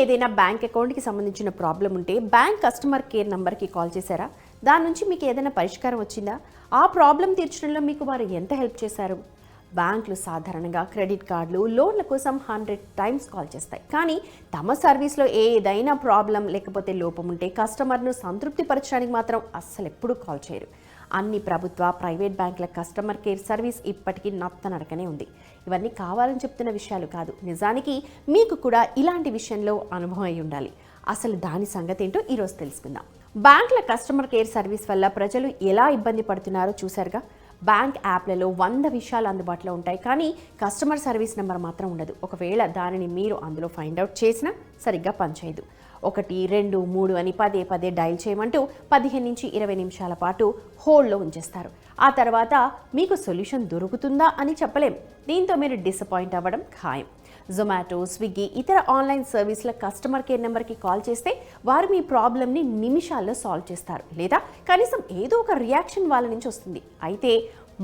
ఏదైనా బ్యాంక్ అకౌంట్కి సంబంధించిన ప్రాబ్లం ఉంటే బ్యాంక్ కస్టమర్ కేర్ నంబర్కి కాల్ చేశారా? దాని నుంచి మీకు ఏదైనా పరిష్కారం వచ్చిందా? ఆ ప్రాబ్లం తీర్చడంలో మీకు వారు ఎంత హెల్ప్ చేశారు? బ్యాంకులు సాధారణంగా క్రెడిట్ కార్డులు లోన్ల కోసం హండ్రెడ్ టైమ్స్ కాల్ చేస్తాయి. కానీ తమ సర్వీస్లో ఏదైనా ప్రాబ్లం లేకపోతే లోపం ఉంటే కస్టమర్ను సంతృప్తిపరచడానికి మాత్రం అస్సలు ఎప్పుడూ కాల్ చేయరు. అన్ని ప్రభుత్వ ప్రైవేట్ బ్యాంకుల కస్టమర్ కేర్ సర్వీస్ ఇప్పటికీ నత్తనడకనే ఉంది. ఇవన్నీ కావాలని చెప్తున్న విషయాలు కాదు. నిజానికి మీకు కూడా ఇలాంటి విషయంలో అనుభవం అయి ఉండాలి. అసలు దాని సంగతి ఏంటో ఈరోజు తెలుసుకుందాం. బ్యాంకుల కస్టమర్ కేర్ సర్వీస్ వల్ల ప్రజలు ఎలా ఇబ్బంది పడుతున్నారో చూశారుగా? బ్యాంక్ యాప్లలో వంద విషయాలు అందుబాటులో ఉంటాయి. కానీ కస్టమర్ సర్వీస్ నెంబర్ మాత్రం ఉండదు. ఒకవేళ దానిని మీరు అందులో ఫైండ్ అవుట్ చేసినా సరిగ్గా పనిచేయదు. ఒకటి రెండు మూడు అని పదే పదే డైల్ చేయమంటూ పదిహేను నుంచి ఇరవై నిమిషాల పాటు హోల్డ్లో ఉంచేస్తారు. ఆ తర్వాత మీకు సొల్యూషన్ దొరుకుతుందా అని చెప్పలేం. దీంతో మీరు డిసప్పాయింట్ అవ్వడం ఖాయం. జొమాటో స్విగ్గీ ఇతర ఆన్లైన్ సర్వీస్ల కస్టమర్ కేర్ నెంబర్కి కాల్ చేస్తే వారు మీ ప్రాబ్లమ్ని నిమిషాల్లో సాల్వ్ చేస్తారు. లేదా కనీసం ఏదో ఒక రియాక్షన్ వాళ్ళ నుంచి వస్తుంది. అయితే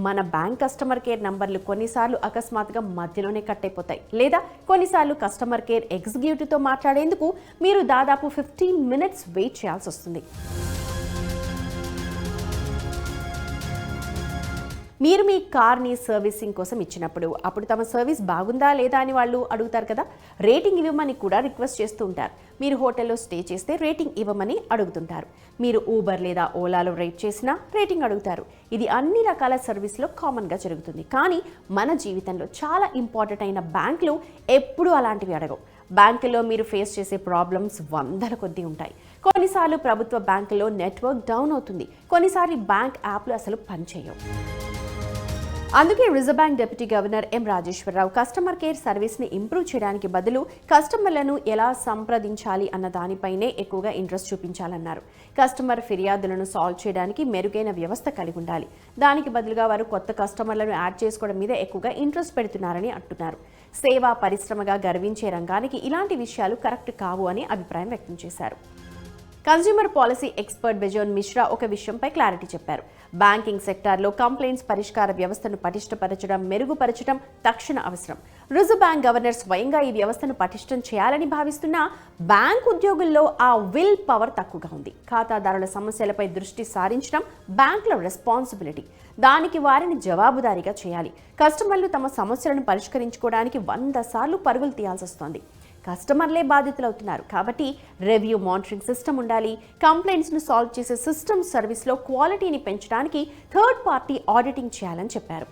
మన బ్యాంక్ కస్టమర్ కేర్ నంబర్లు కొన్నిసార్లు అకస్మాత్తుగా మధ్యలోనే కట్ అయిపోతాయి. లేదా కొన్నిసార్లు కస్టమర్ కేర్ ఎగ్జిక్యూటివ్తో మాట్లాడేందుకు మీరు దాదాపు ఫిఫ్టీన్ మినిట్స్ వెయిట్ చేయాల్సి వస్తుంది. మీరు మీ కార్ని సర్వీసింగ్ కోసం ఇచ్చినప్పుడు అప్పుడు తమ సర్వీస్ బాగుందా లేదా అని వాళ్ళు అడుగుతారు కదా? రేటింగ్ ఇవ్వమని కూడా రిక్వెస్ట్ చేస్తూ ఉంటారు. మీరు హోటల్లో స్టే చేస్తే రేటింగ్ ఇవ్వమని అడుగుతుంటారు. మీరు ఊబర్ లేదా ఓలాలో రేట్ చేసినా రేటింగ్ అడుగుతారు. ఇది అన్ని రకాల సర్వీస్లో కామన్గా జరుగుతుంది. కానీ మన జీవితంలో చాలా ఇంపార్టెంట్ అయిన బ్యాంకులు ఎప్పుడూ అలాంటివి అడగవు. బ్యాంకులో మీరు ఫేస్ చేసే ప్రాబ్లమ్స్ వందల కొద్దీ ఉంటాయి. కొన్నిసార్లు ప్రభుత్వ బ్యాంకులో నెట్వర్క్ డౌన్ అవుతుంది. కొన్నిసార్లు బ్యాంక్ యాప్లు అసలు పనిచేయవు. అందుకే Reserve Bank deputy governor M Rajeswara Rao customer care సర్వీస్ని ఇంప్రూవ్ చేయడానికి బదులు కస్టమర్లను ఎలా సంప్రదించాలి అన్న దానిపైనే ఎక్కువగా ఇంట్రెస్ట్ చూపించాలన్నారు. కస్టమర్ ఫిర్యాదులను సాల్వ్ చేయడానికి మెరుగైన వ్యవస్థ కలిగి ఉండాలి. దానికి బదులుగా వారు కొత్త కస్టమర్లను యాడ్ చేసుకోవడం మీద ఎక్కువగా ఇంట్రెస్ట్ పెడుతున్నారని అంటున్నారు. సేవా పరిశ్రమగా గర్వించే రంగానికి ఇలాంటి విషయాలు కరెక్ట్ కావు అని అభిప్రాయం వ్యక్తం చేశారు. Consumer policy expert Bijon Mishra ఒక విషయంపై క్లారిటీ చెప్పారు. బ్యాంకింగ్ సెక్టార్లో కంప్లైంట్స్ పరిష్కార వ్యవస్థను పటిష్టపరచడం మెరుగుపరచడం తక్షణ అవసరం. రిజర్వ్ బ్యాంక్ గవర్నర్ స్వయంగా ఈ వ్యవస్థను పటిష్టం చేయాలని భావిస్తున్న బ్యాంక్ ఉద్యోగుల్లో ఆ విల్ పవర్ తక్కువగా ఉంది. ఖాతాదారుల సమస్యలపై దృష్టి సారించడం బ్యాంకుల రెస్పాన్సిబిలిటీ. దానికి వారిని జవాబుదారీగా చేయాలి. కస్టమర్లు తమ సమస్యలను పరిష్కరించుకోవడానికి వంద సార్లు పరుగులు తీయాల్సి వస్తోంది కస్టమర్లే బాధితులవుతున్నారు. కాబట్టి రెవ్యూ మానిటరింగ్ సిస్టమ్ ఉండాలి. కంప్లైంట్స్ను సాల్వ్ చేసే సిస్టమ్ సర్వీస్లో క్వాలిటీని పెంచడానికి థర్డ్ పార్టీ ఆడిటింగ్ చేయాలని చెప్పారు.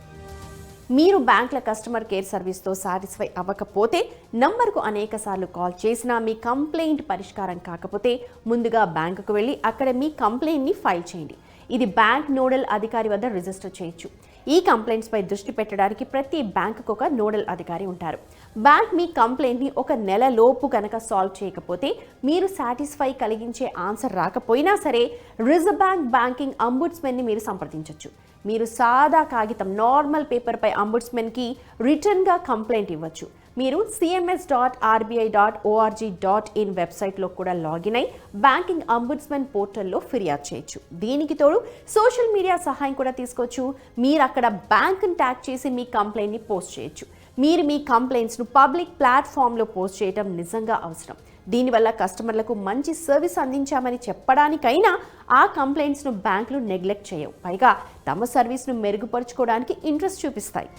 మీరు బ్యాంకుల కస్టమర్ కేర్ సర్వీస్తో సాటిస్ఫై అవ్వకపోతే నంబర్కు అనేక సార్లు కాల్ చేసినా మీ కంప్లైంట్ పరిష్కారం కాకపోతే ముందుగా బ్యాంకుకు వెళ్ళి అక్కడ మీ కంప్లైంట్ని ఫైల్ చేయండి. ఇది బ్యాంక్ నోడల్ అధికారి వద్ద రిజిస్టర్ చేయొచ్చు. ఈ కంప్లైంట్స్పై దృష్టి పెట్టడానికి ప్రతి బ్యాంకుకు ఒక నోడల్ అధికారి ఉంటారు. బ్యాంక్ మీ కంప్లైంట్ని ఒక నెల లోపు కనుక సాల్వ్ చేయకపోతే మీరు సాటిస్ఫై కలిగించే ఆన్సర్ రాకపోయినా సరే రిజర్వ్ బ్యాంక్ బ్యాంకింగ్ అంబుడ్స్మెన్ని మీరు సంప్రదించవచ్చు మీరు సాదా కాగితం నార్మల్ పేపర్పై అంబుడ్స్మెన్కి రిటర్న్గా కంప్లైంట్ ఇవ్వచ్చు. మీరు CMS dot RBI dot ORG dot in వెబ్సైట్లో కూడా లాగిన్ అయి బ్యాంకింగ్ అంబుడ్స్మెన్ పోర్టల్లో ఫిర్యాదు చేయొచ్చు. దీనికి తోడు సోషల్ మీడియా సహాయం కూడా తీసుకోవచ్చు. మీరు అక్కడ బ్యాంక్ని ట్యాగ్ చేసి మీ కంప్లైంట్ని పోస్ట్ చేయొచ్చు. మీరు మీ కంప్లైంట్స్ను పబ్లిక్ ప్లాట్ఫామ్లో పోస్ట్ చేయడం నిజంగా అవసరం. దీనివల్ల కస్టమర్లకు మంచి సర్వీస్ అందించామని చెప్పడానికైనా ఆ కంప్లైంట్స్ను బ్యాంకులు నెగ్లెక్ట్ చేయవు. పైగా తమ సర్వీస్ను మెరుగుపరుచుకోవడానికి ఇంట్రెస్ట్ చూపిస్తాయి.